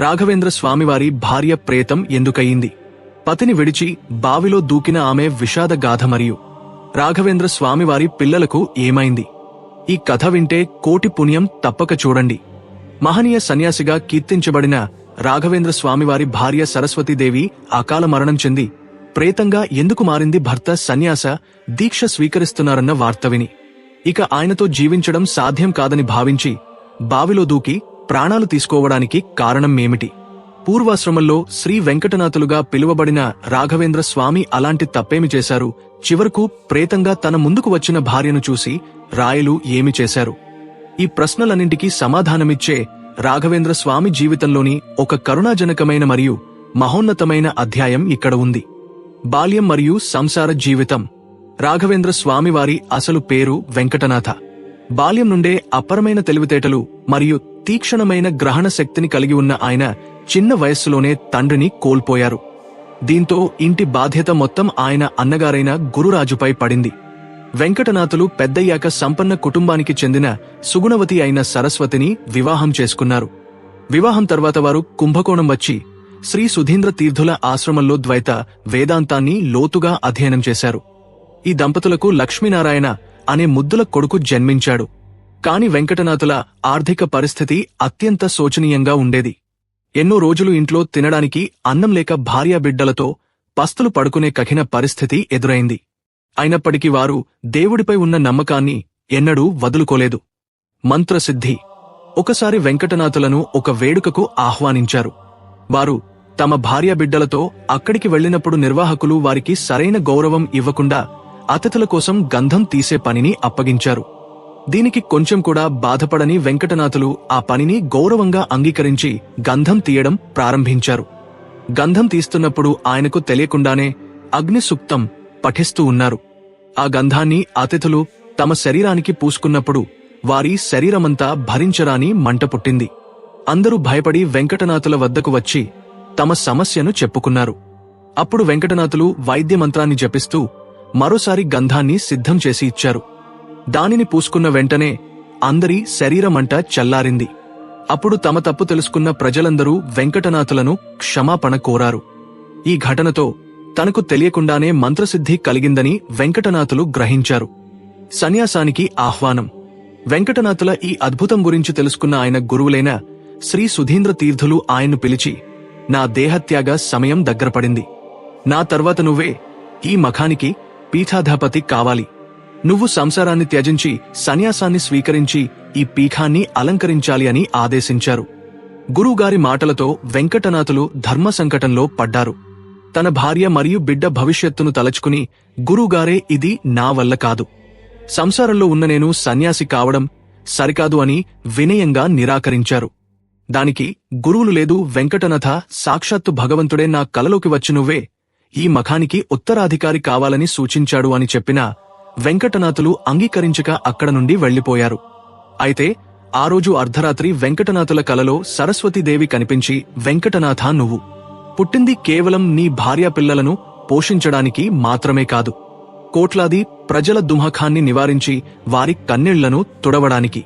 రాఘవేంద్ర స్వామివారి భార్య ప్రేతం ఎందుకయింది పతిని విడిచి బావిలో దూకిన ఆమె విషాద గాథ మరియు రాఘవేంద్ర స్వామివారి పిల్లలకు ఏమైంది? ఈ కథ వింటే కోటి పుణ్యం తప్పక చూడండి. మహనీయ సన్యాసిగా కీర్తించబడిన రాఘవేంద్ర స్వామివారి భార్య సరస్వతీదేవి అకాల మరణం చెంది ప్రేతంగా ఎందుకు మారింది భర్త సన్యాస దీక్ష స్వీకరిస్తున్నారన్న వార్త విని. ఇక ఆయనతో జీవించడం సాధ్యం కాదని భావించి బావిలో దూకి ప్రాణాలు తీసుకోవడానికి కారణం ఏమిటి? పూర్వాశ్రమంలో శ్రీ వెంకటనాథులుగా పిలువబడిన రాఘవేంద్ర స్వామి అలాంటి తప్పేమి చేశారు? చివరకు ప్రేతంగా తన ముందుకు వచ్చిన భార్యను చూసి రాయలు ఏమి చేశారు? ఈ ప్రశ్నలన్నింటికీ సమాధానమిచ్చే రాఘవేంద్ర స్వామి జీవితంలోని ఒక కరుణాజనకమైన మరియు మహోన్నతమైన అధ్యాయం ఇక్కడ ఉంది. బాల్యం మరియు సంసార జీవితం. రాఘవేంద్ర స్వామివారి అసలు పేరు వెంకటనాథ. బాల్యం నుండే అపరమైన తెలివితేటలు మరియు తీక్షణమైన గ్రహణ శక్తిని కలిగి ఉన్న ఆయన చిన్న వయస్సులోనే తండ్రిని కోల్పోయారు. దీంతో ఇంటి బాధ్యత మొత్తం ఆయన అన్నగారైన గురురాజుపై పడింది. వెంకటనాథులు పెద్దయ్యాక సంపన్న కుటుంబానికి చెందిన సుగుణవతి అయిన సరస్వతిని వివాహం చేసుకున్నారు. వివాహం తర్వాత వారు కుంభకోణం వచ్చి శ్రీ సుధీంద్ర తీర్థుల ఆశ్రమంలో ద్వైత వేదాంతాన్ని లోతుగా అధ్యయనం చేశారు. ఈ దంపతులకు లక్ష్మీనారాయణ అనే ముద్దుల కొడుకు జన్మించాడు. కాని వెంకటనాథుల ఆర్థిక పరిస్థితి అత్యంత శోచనీయంగా ఉండేది. ఎన్నో రోజులు ఇంట్లో తినడానికి అన్నం లేక భార్యాబిడ్డలతో పస్తులు పడుకునే కఠిన పరిస్థితి ఎదురైంది. అయినప్పటికీ వారు దేవుడిపై ఉన్న నమ్మకాన్ని ఎన్నడూ వదులుకోలేదు. మంత్రసిద్ధి. ఒకసారి వెంకటనాథులను ఒక వేడుకకు ఆహ్వానించారు. వారు తమ భార్యాబిడ్డలతో అక్కడికి వెళ్ళినప్పుడు నిర్వాహకులు వారికి సరైన గౌరవం ఇవ్వకుండా అతిథుల కోసం గంధం తీసే పనిని అప్పగించారు. దీనికి కొంచెం కూడా బాధపడని వెంకటనాథులు ఆ పనిని గౌరవంగా అంగీకరించి గంధం తీయడం ప్రారంభించారు. గంధం తీస్తున్నప్పుడు ఆయనకు తెలియకుండానే అగ్నిసుక్తం పఠిస్తూ ఉన్నారు. ఆ గంధాన్ని అతిథులు తమ శరీరానికి పూసుకున్నప్పుడు వారి శరీరమంతా భరించరాని మంట పుట్టింది. అందరూ భయపడి వెంకటనాథుల వద్దకు వచ్చి తమ సమస్యను చెప్పుకున్నారు. అప్పుడు వెంకటనాథులు వైద్యమంత్రాన్ని జపిస్తూ మరోసారి గంధాన్ని సిద్ధం చేసి ఇచ్చారు. దానిని పూసుకున్న వెంటనే అందరి శరీరమంట చల్లారింది. అప్పుడు తమ తప్పు తెలుసుకున్న ప్రజలందరూ వెంకటనాథులను క్షమాపణ కోరారు. ఈ ఘటనతో తనకు తెలియకుండానే మంత్రసిద్ధి కలిగిందని వెంకటనాథులు గ్రహించారు. సన్యాసానికి ఆహ్వానం. వెంకటనాథుల ఈ అద్భుతం గురించి తెలుసుకున్న ఆయన గురువులైన శ్రీ సుధీంద్ర తీర్థులు ఆయన్ను పిలిచి నా దేహత్యాగ సమయం దగ్గరపడింది నా తర్వాత నువ్వే ఈ మఖానికి పీఠాధిపతి కావాలి. నువ్వు సంసారాన్ని త్యజించి సన్యాసాన్ని స్వీకరించి ఈ పీఠాన్ని అలంకరించాలి అని ఆదేశించారు. గురువుగారి మాటలతో వెంకటనాథులు ధర్మ సంకటంలో పడ్డారు. తన భార్య మరియు బిడ్డ భవిష్యత్తును తలచుకుని గురువుగారే ఇది నా వల్ల కాదు. సంసారంలో ఉన్న నేను సన్యాసి కావడం సరికాదు అని వినయంగా నిరాకరించారు. దానికి గురువులు లేదు వెంకటనాథ సాక్షాత్తు భగవంతుడే నా కలలోకి వచ్చి నువ్వే ఈ మఖానికి ఉత్తరాధికారి కావాలని సూచించాడు అని చెప్పినా వెంకటనాథులు అంగీకరించక అక్కడ నుండి వెళ్ళిపోయారు అయితే ఆ రోజు అర్ధరాత్రి వెంకటనాథుల కలలో సరస్వతీదేవి కనిపించి వెంకటనాథ నువ్వు. పుట్టింది కేవలం నీ భార్య పిల్లలను పోషించడానికి మాత్రమే కాదు. కోట్లాది ప్రజల దుమఖాన్ని నివారించి వారి కన్నీళ్ళను తుడవడానికి.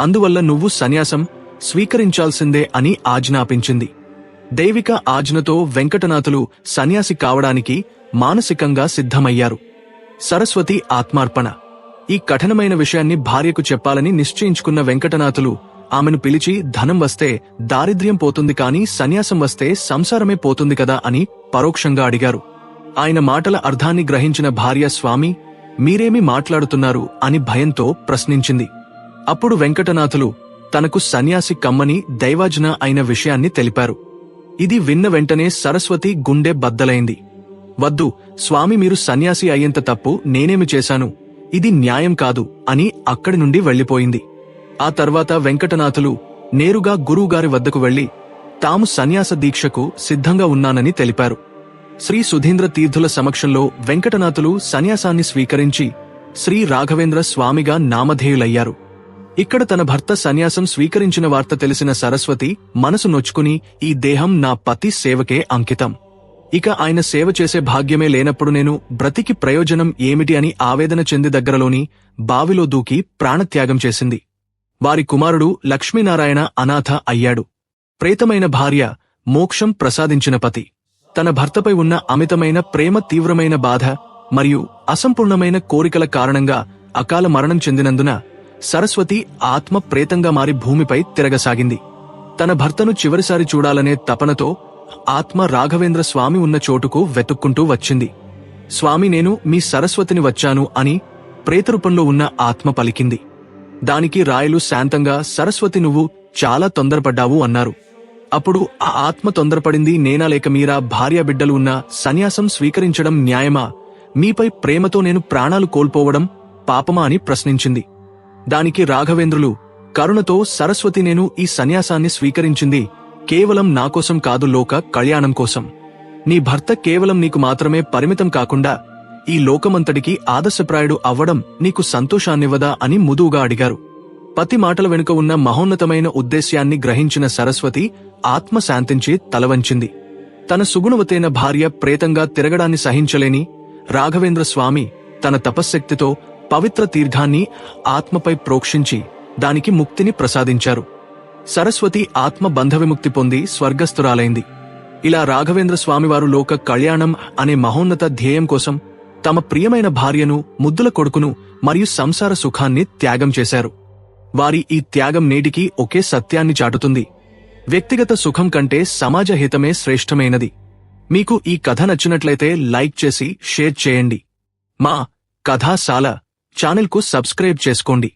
అందువల్ల నువ్వు సన్యాసం స్వీకరించాల్సిందే అని ఆజ్ఞాపించింది. దైవిక ఆజ్ఞతో వెంకటనాథులు సన్యాసి కావడానికి మానసికంగా సిద్ధమయ్యారు. సరస్వతి ఆత్మార్పణ. ఈ కఠినమైన విషయాన్ని భార్యకు చెప్పాలని నిశ్చయించుకున్న వెంకటనాథులు ఆమెను పిలిచి ధనం వస్తే దారిద్ర్యం పోతుంది కాని సన్యాసం వస్తే సంసారమే పోతుంది కదా అని పరోక్షంగా అడిగారు. ఆయన మాటల అర్థాన్ని గ్రహించిన భార్య స్వామి మీరేమి మాట్లాడుతున్నారు? అని భయంతో ప్రశ్నించింది. అప్పుడు వెంకటనాథులు తనకు సన్యాసి కమ్మని దైవాజన అయిన విషయాన్ని తెలిపారు. ఇది విన్న వెంటనే సరస్వతి గుండె బద్దలైంది. వద్దు స్వామి మీరు సన్యాసి అయ్యేంత తప్పు నేనేమి చేశాను? ఇది న్యాయం కాదు అని అక్కడి నుండి వెళ్ళిపోయింది ఆ తర్వాత వెంకటనాథులు నేరుగా గురువుగారి వద్దకు వెళ్ళి తాము సన్యాస దీక్షకు సిద్ధంగా ఉన్నానని తెలిపారు. శ్రీ సుధీంద్ర తీర్థుల సమక్షంలో వెంకటనాథులు సన్యాసాన్ని స్వీకరించి శ్రీ రాఘవేంద్ర స్వామిగా నామధేయులయ్యారు. ఇక్కడ తన భర్త సన్యాసం స్వీకరించిన వార్త తెలిసిన సరస్వతి మనసు నొచ్చుకుని ఈ దేహం నా పతి సేవకే అంకితం. ఇక ఆయన సేవ చేసే భాగ్యమే లేనప్పుడు నేను బ్రతికి ప్రయోజనం ఏమిటి అని ఆవేదన చెంది దగ్గరలోని బావిలో దూకి ప్రాణత్యాగం చేసింది. వారి కుమారుడు లక్ష్మీనారాయణ అనాథ అయ్యాడు. ప్రేతమైన భార్య మోక్షం ప్రసాదించిన పతి. తన భర్తపై ఉన్న అమితమైన ప్రేమ తీవ్రమైన బాధ మరియు అసంపూర్ణమైన కోరికల కారణంగా అకాల మరణం చెందినందున సరస్వతి ఆత్మ ప్రేతంగా మారి భూమిపై తిరగసాగింది. తన భర్తను చివరిసారి చూడాలనే తపనతో ఆత్మ రాఘవేంద్ర స్వామి ఉన్న చోటుకు వెతుక్కుంటూ వచ్చింది. స్వామి నేను మీ సరస్వతిని వచ్చాను అని ప్రేతరూపంలో ఉన్న ఆత్మ పలికింది. దానికి రాయలు శాంతంగా సరస్వతి నువ్వు చాలా తొందరపడ్డావు అన్నారు. అప్పుడు ఆ ఆత్మ తొందరపడింది. నేనా లేక మీరా? భార్య బిడ్డలు ఉన్న సన్యాసం స్వీకరించడం న్యాయమా? మీపై ప్రేమతో నేను ప్రాణాలు కోల్పోవడం పాపమా? అని ప్రశ్నించింది. దానికి రాఘవేంద్రులు కరుణతో సరస్వతి నేను ఈ సన్యాసాన్ని స్వీకరించింది కేవలం నాకోసం కాదు లోక కళ్యాణం కోసం. నీ భర్త కేవలం నీకు మాత్రమే పరిమితం కాకుండా ఈ లోకమంతటికి ఆదర్శప్రాయుడు అవ్వడం నీకు సంతోషాన్నివ్వదా అని ముదువుగా అడిగారు. పతి మాటల వెనుక ఉన్న మహోన్నతమైన ఉద్దేశ్యాన్ని గ్రహించిన సరస్వతి ఆత్మ శాంతించి తలవంచింది. తన సుగుణవతైన భార్య ప్రేతంగా తిరగడాన్ని సహించలేని రాఘవేంద్ర స్వామి తన తపశ్శక్తితో పవిత్ర తీర్థాన్ని ఆత్మపై ప్రోక్షించి దానికి ముక్తిని ప్రసాదించారు. సరస్వతి ఆత్మ బంధ విముక్తి పొంది స్వర్గస్థురాలైంది. ఇలా రాఘవేంద్ర స్వామివారు లోక కళ్యాణం అనే మహోన్నత ధ్యేయం కోసం తమ ప్రియమైన భార్యను ముద్దుల కొడుకును మరియు సంసార సుఖాన్ని త్యాగం చేశారు. వారి ఈ త్యాగం నేటికి ఒకే సత్యాన్ని చాటుతుంది. వ్యక్తిగత సుఖం కంటే సమాజ హితమే శ్రేష్టమైనది. మీకు ఈ కథ నచ్చినట్లయితే లైక్ చేసి షేర్ చేయండి. మా కథాశాల ఛానల్కు సబ్స్క్రైబ్ చేసుకోండి.